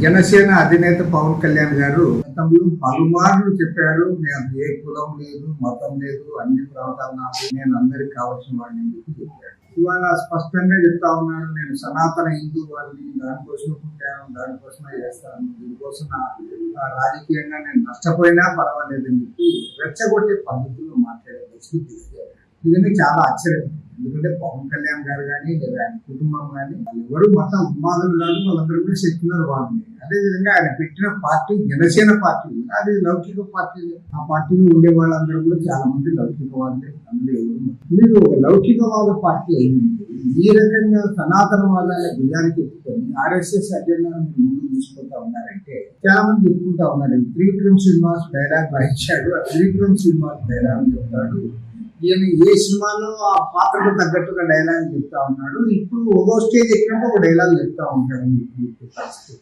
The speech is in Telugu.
జనసేన అధినేత పవన్ కళ్యాణ్ గారు గతంలో పలుమార్లు చెప్పారు నేను ఏ కులం లేదు మతం లేదు అన్ని ప్రవర్తనాలు నేను అందరికి కావాల్సిన వాడిని చెప్పాడు ఇవాళ స్పష్టంగా చెప్తా ఉన్నాడు నేను సనాతన హిందూ వారిని దానికోసం ఉంటాను దానికోసమే చేస్తాను దీనికోసం రాజకీయంగా నేను నష్టపోయినా పర్వాలేదని చెప్పి రెచ్చగొట్టే పద్ధతిలో మాట్లాడే పరిస్థితి. ఇవన్నీ చాలా ఆశ్చర్యం ఎందుకంటే పవన్ కళ్యాణ్ గారు కానీ లేదా ఆయన కుటుంబం కానీ వాళ్ళు ఎవరు ఉన్మాదులు కాదు వాళ్ళందరూ కూడా సెక్యులర్ వాళ్ళని. అదేవిధంగా ఆయన పెట్టిన పార్టీ జనసేన పార్టీ అది లౌకిక పార్టీ. ఆ పార్టీలో ఉండే వాళ్ళందరూ కూడా చాలా మంది లౌకిక వాళ్ళే అందులో ఎవరు మీరు ఒక లౌకికవాద పార్టీ అయింది ఈ రకంగా సనాతనవాదాల భుజానికి ఎత్తుకొని ఆర్ఎస్ఎస్ అజెండాను మీరు ముందుకు తీసుకుంటా ఉన్నారంటే చాలా మంది చెప్పుకుంటా ఉన్నారు. త్రివిక్రమ్ శ్రీనివాస్ డైలాగ్ రాయించాడు. ఆ త్రివిక్రమ్ శ్రీనివాస్ డైలాగ్ చెప్తాడు. ఈయన ఏ సినిమాలో ఆ పాత్రకు తగ్గట్టుగా డైలాగ్ చెప్తా ఉన్నాడు. ఇప్పుడు ఒక్కో స్టేజ్ ఎక్కినప్పుడు ఒక డైలాగ్ చెప్తా ఉంటాడు. పరిస్థితి